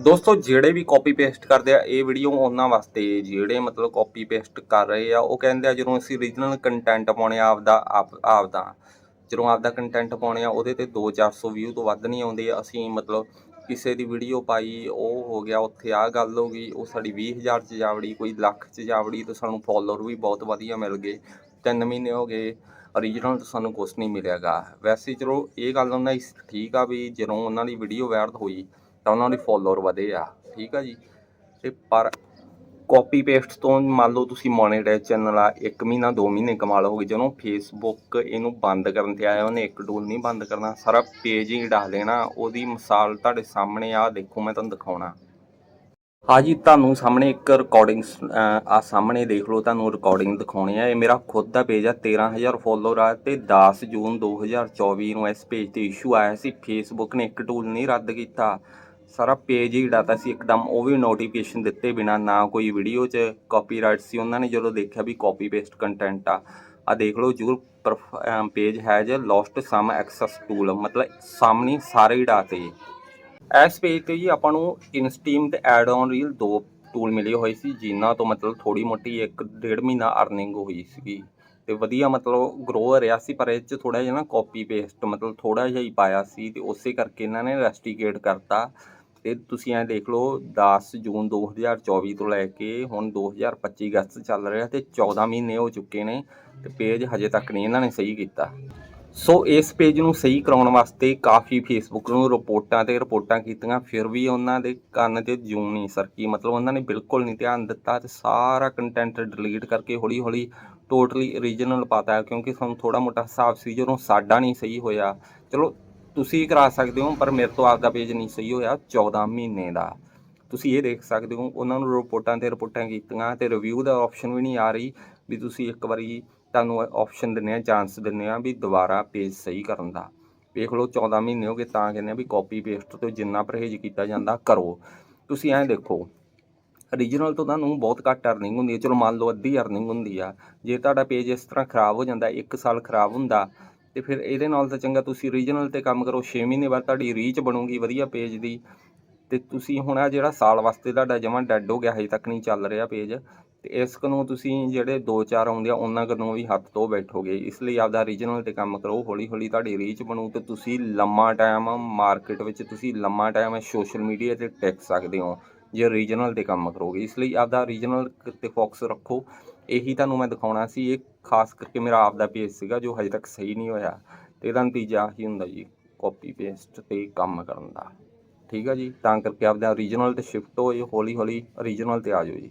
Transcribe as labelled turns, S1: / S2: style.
S1: ਦੋਸਤੋ, ਜਿਹੜੇ ਵੀ copy paste ਕਰਦੇ ਆ, ਇਹ ਵੀਡੀਓ ਉਹਨਾਂ ਵਾਸਤੇ ਜਿਹੜੇ ਮਤਲਬ ਕਾਪੀ ਪੇਸਟ ਕਰ ਰਹੇ ਆ, ਉਹ ਕਹਿੰਦੇ ਆ ਜਦੋਂ ਅਸੀਂ origignal ਕੰਟੈਂਟ ਪਾਉਣੇ ਆ ਆਪਦਾ, ਆਪ, ਆਪਦਾ। ਜਦੋਂ ਆਪਦਾ ਕੰਟੈਂਟ ਪਾਉਣੇ ਆ, ਉਹਦੇ ਤੇ 2-400 ਵਿਊ ਤੋਂ ਵੱਧ ਨਹੀਂ ਆਉਂਦੇ। ਅਸੀਂ ਮਤਲਬ ਕਿਸੇ ਦੀ ਵੀਡੀਓ ਪਾਈ, ਉਹ ਹੋ ਗਿਆ, ਉੱਥੇ ਆ ਗੱਲ ਹੋ ਗਈ, ਉਹ ਸਾਡੀ 20000 ਚ ਜਾਵੜੀ, ਕੋਈ ਲੱਖ ਚ ਜਾਵੜੀ ਤੇ ਸਾਨੂੰ ਫੋਲੋਅਰ ਵੀ ਬਹੁਤ ਵਧੀਆ ਮਿਲ ਗਏ। ਤਿੰਨ ਮਹੀਨੇ ਹੋ ਗਏ origignal ਤੋਂ ਸਾਨੂੰ ਕੁਝ ਨਹੀਂ ਮਿਲਿਆਗਾ। ਵੈਸੇ ਚਲੋ, ਇਹ ਗੱਲ ਉਹਨਾਂ ਦੀ ਠੀਕ ਆ ਵੀ ਜਦੋਂ ਉਹਨਾਂ ਦੀ ਵੀਡੀਓ ਵਾਇਰਲ ਹੋਈ ਤਾਂ ਉਹਨਾਂ ਦੇ ਫੋਲੋਅਰ ਵਧੇ ਆ, ਠੀਕ ਆ ਜੀ। ਤੇ ਪਰ ਕਾਪੀ ਪੇਸਟ ਤੋਂ ਮੰਨ ਲਓ ਤੁਸੀਂ ਮੋਨੇਟਾਈਜ਼ ਚੈਨਲ ਆ 1 ਮਹੀਨਾ 2 ਮਹੀਨੇ ਕਮਾ ਲਓਗੇ, ਜਦੋਂ ਫੇਸਬੁੱਕ ਇਹਨੂੰ ਬੰਦ ਕਰਨ ਤੇ ਆਇਆ, ਉਹਨੇ ਇੱਕ ਟੂਲ ਨਹੀਂ ਬੰਦ ਕਰਨਾ, ਸਾਰਾ ਪੇਜ ਹੀ ਢਾਹ ਦੇਣਾ ਉਹਦੀ ਮਿਸਾਲ ਤੁਹਾਡੇ ਸਾਹਮਣੇ ਆ, ਦੇਖੋ ਮੈਂ ਤੁਹਾਨੂੰ ਦਿਖਾਉਣਾ। ਹਾਂ ਜੀ, ਤੁਹਾਨੂੰ ਸਾਹਮਣੇ ਇੱਕ ਰਿਕਾਰਡਿੰਗ ਆ ਸਾਹਮਣੇ ਦੇਖ ਲਓ, ਤੁਹਾਨੂੰ ਰਿਕਾਰਡਿੰਗ ਦਿਖਾਉਣੀ ਆ। ਇਹ ਮੇਰਾ ਖੁਦ ਦਾ ਪੇਜ ਆ 13000 ਫੋਲੋਅਰ ਆ ਤੇ 10 ਜੂਨ 2024 ਨੂੰ ਇਸ ਪੇਜ ਤੇ ਇਸ਼ੂ ਆਇਆ ਸੀ। ਫੇਸਬੁੱਕ ਨੇ ਇੱਕ ਟੂਲ ਨਹੀਂ ਰੱਦ ਕੀਤਾ। ਸਾਰਾ ਪੇਜ ਹੀ ਡਾਤਾ ਸੀ, ਇੱਕਦਮ ਉਹ ਵੀ ਨੋਟੀਫਿਕੇਸ਼ਨ ਦਿੱਤੇ ਬਿਨਾ, ਨਾ ਕੋਈ ਵੀਡੀਓ 'ਚ ਕਾਪੀਰਾਈਟ ਸੀ। ਉਹਨਾਂ ਨੇ ਜਦੋਂ ਦੇਖਿਆ ਵੀ ਕਾਪੀ ਪੇਸਟ ਕੰਟੈਂਟ ਆ ਆ ਦੇਖ ਲਓ your page has lost some access tool ਮਤਲਬ ਸਾਹਮਣੇ ਸਾਰੇ ਹੀ ਡਾਟੇ ਇਸ ਪੇਜ ਤੇ ਜੀ ਆਪਾਂ ਨੂੰ ਇਨਸਟੀਮ ਤੇ ਐਡ ਔਨ ਰੀਲ ਦੋ ਟੂਲ ਮਿਲੇ ਹੋਏ ਸੀ, ਜਿਨ੍ਹਾਂ ਤੋਂ ਮਤਲਬ ਥੋੜੀ ਮੋਟੀ ਇੱਕ ਡੇਢ ਮਹੀਨਾ ਅਰਨਿੰਗ ਹੋਈ ਸੀਗੀ। ਤੇ ਵਧੀਆ ਮਤਲਬ ਗਰੋ ਰਿਹਾ ਸੀ, ਪਰ ਇਹ ਚ ਥੋੜਾ ਜਿਹਾ ਨਾ ਕਾਪੀ ਪੇਸਟ ਮਤਲਬ ਥੋੜਾ ਜਿਹਾ ਹੀ ਪਾਇਆ ਸੀ, ਤੇ ਉਸੇ ਕਰਕੇ ਇਹਨਾਂ ਨੇ ਰੈਸਟੀਕੇਟ ਕਰਤਾ। ਤੇ ਤੁਸੀਂ ਐ ਦੇਖ ਲਓ 10 ਜੂਨ 2024 ਤੋਂ ਲੈ ਕੇ ਹੁਣ 2025 ਅਗਸਤ ਚੱਲ ਰਿਹਾ ਤੇ 14 ਮਹੀਨੇ ਹੋ ਚੁੱਕੇ ਨੇ ਤੇ ਪੇਜ ਹਜੇ ਤੱਕ ਨਹੀਂ ਇਹਨਾਂ ਨੇ ਸਹੀ ਕੀਤਾ। ਸੋ ਇਸ ਪੇਜ ਨੂੰ ਸਹੀ ਕਰਾਉਣ ਵਾਸਤੇ ਕਾਫੀ ਫੇਸਬੁੱਕ ਨੂੰ ਰਿਪੋਰਟਾਂ ਤੇ ਰਿਪੋਰਟਾਂ ਕੀਤੀਆਂ, ਫਿਰ ਵੀ ਉਹਨਾਂ ਦੇ ਕੰਨ ਤੇ ਜੂੰ ਨਹੀਂ ਸਰਕੀ। ਮਤਲਬ ਉਹਨਾਂ ਨੇ ਬਿਲਕੁਲ ਨਹੀਂ ਧਿਆਨ ਦਿੱਤਾ ਤੇ ਸਾਰਾ ਕੰਟੈਂਟ ਡਿਲੀਟ ਕਰਕੇ ਹੌਲੀ ਹੌਲੀ ਟੋਟਲੀ origignal ਪਾਤਾ, ਕਿਉਂਕਿ ਸਾਨੂੰ ਥੋੜਾ ਮੋਟਾ ਹਿਸਾਬ ਸੀ ਜਦੋਂ ਸਾਡਾ ਨਹੀਂ ਸਹੀ ਹੋਇਆ। ਚਲੋ ਤੁਸੀਂ ਕਰਾ ਸਕਦੇ ਹੋ, ਪਰ ਮੇਰੇ ਤੋਂ ਆਪਦਾ ਪੇਜ ਨਹੀਂ ਸਹੀ ਹੋਇਆ 14 ਮਹੀਨੇ ਦਾ। ਤੁਸੀਂ ਇਹ ਦੇਖ ਸਕਦੇ ਹੋ, ਉਹਨਾਂ ਨੂੰ ਰਿਪੋਰਟਾਂ ਤੇ ਰਿਪੋਰਟਾਂ ਕੀਤੀਆਂ ਤੇ ਰਿਵਿਊ ਦਾ ਆਪਸ਼ਨ ਵੀ ਨਹੀਂ ਆ ਰਹੀ, ਵੀ ਤੁਸੀਂ ਇੱਕ ਵਾਰੀ ਤੁਹਾਨੂੰ ਆਪਸ਼ਨ ਦਿੰਨੇ ਆ ਚਾਂਸ ਦਿੰਨੇ ਆ ਵੀ ਦੁਬਾਰਾ ਪੇਜ ਸਹੀ ਕਰਨ ਦਾ। ਵੇਖ ਲਓ 14 ਮਹੀਨੇ ਹੋ ਗਏ, ਤਾਂ ਕਹਿੰਦੇ ਆ ਵੀ ਕਾਪੀ ਪੇਸਟ ਤੋਂ ਜਿੰਨਾ ਪਰਹੇਜ਼ ਕੀਤਾ ਜਾਂਦਾ, ਕਰੋ। ਤੁਸੀਂ ਐਂ ਦੇਖੋ ਓਰੀਜਨਲ ਤੋਂ ਤੁਹਾਨੂੰ ਬਹੁਤ ਘੱਟ ਅਰਨਿੰਗ ਹੁੰਦੀ ਹੈ। ਚਲੋ ਮੰਨ ਲਓ, ਅੱਧੀ ਅਰਨਿੰਗ ਹੁੰਦੀ ਆ। ਜੇ ਤੁਹਾਡਾ ਪੇਜ ਇਸ ਤਰ੍ਹਾਂ ਖਰਾਬ ਹੋ ਜਾਂਦਾ, ਇੱਕ ਸਾਲ ਖਰਾਬ ਹੁੰਦਾ ਤੇ ਫਿਰ ਇਹਦੇ ਨਾਲ ਤਾਂ ਚੰਗਾ ਤੁਸੀਂ ਰੀਜਨਲ ਤੇ ਕੰਮ ਕਰੋ 6 ਮਹੀਨੇ ਬਾਅਦ ਤੁਹਾਡੀ ਰੀਚ ਬਣੂਗੀ ਵਧੀਆ ਪੇਜ ਦੀ। ਤੇ ਤੁਸੀਂ ਹੁਣ ਆ ਜਿਹੜਾ ਸਾਲ ਵਾਸਤੇ ਤੁਹਾਡਾ ਜਮਾਂ ਡੈੱਡ ਹੋ ਗਿਆ, ਹਜੇ ਤੱਕ ਨਹੀਂ ਚੱਲ ਰਿਹਾ ਪੇਜ ਤੇ ਇਸ ਨੂੰ ਤੁਸੀਂ ਜਿਹੜੇ 2-4 ਆਉਂਦੇ ਆ, ਉਹਨਾਂ ਨੂੰ ਵੀ ਹੱਥ ਤੋਂ ਬੈਠੋਗੇ। ਇਸ ਲਈ ਆਪਦਾ ਰੀਜਨਲ ਤੇ ਕੰਮ ਕਰੋ ਹੌਲੀ ਹੌਲੀ ਤੁਹਾਡੀ ਰੀਚ ਬਣੂ ਤੇ ਤੁਸੀਂ ਲੰਮਾ ਟਾਈਮ ਮਾਰਕੀਟ ਵਿੱਚ ਤੁਸੀਂ ਲੰਮਾ ਟਾਈਮ ਸੋਸ਼ਲ ਮੀਡੀਆ ਤੇ ਟਿਕ ਸਕਦੇ ਹੋ, ਜੇ ਰੀਜਨਲ ਤੇ ਕੰਮ ਕਰੋਗੇ। ਇਸ ਲਈ ਆਪਦਾ ਰੀਜਨਲ ਤੇ ਫੋਕਸ ਰੱਖੋ। ਇਹੀ ਤੁਹਾਨੂੰ ਮੈਂ ਦਿਖਾਉਣਾ ਸੀ, ਇਹ ਖਾਸ ਕਰਕੇ ਮੇਰਾ ਆਪ ਦਾ ਪੇਜ ਸੀਗਾ ਜੋ ਹਜੇ ਤੱਕ ਸਹੀ ਨਹੀਂ ਹੋਇਆ ਤੇ ਇਹਦਾ ਨਤੀਜਾ ਹੀ ਹੁੰਦਾ ਜੀ ਕਾਪੀ ਪੇਸਟ ਤੇ ਕੰਮ ਕਰਨ ਦਾ। ਠੀਕ ਆ ਜੀ? ਤਾਂ ਕਰਕੇ ਆਪਦਾ origignal ਤੇ ਸ਼ਿਫਟ ਹੋ ਹੋਏ ਹੌਲੀ ਹੌਲੀ origignal ਤੇ ਆ ਜਾਓ ਜੀ।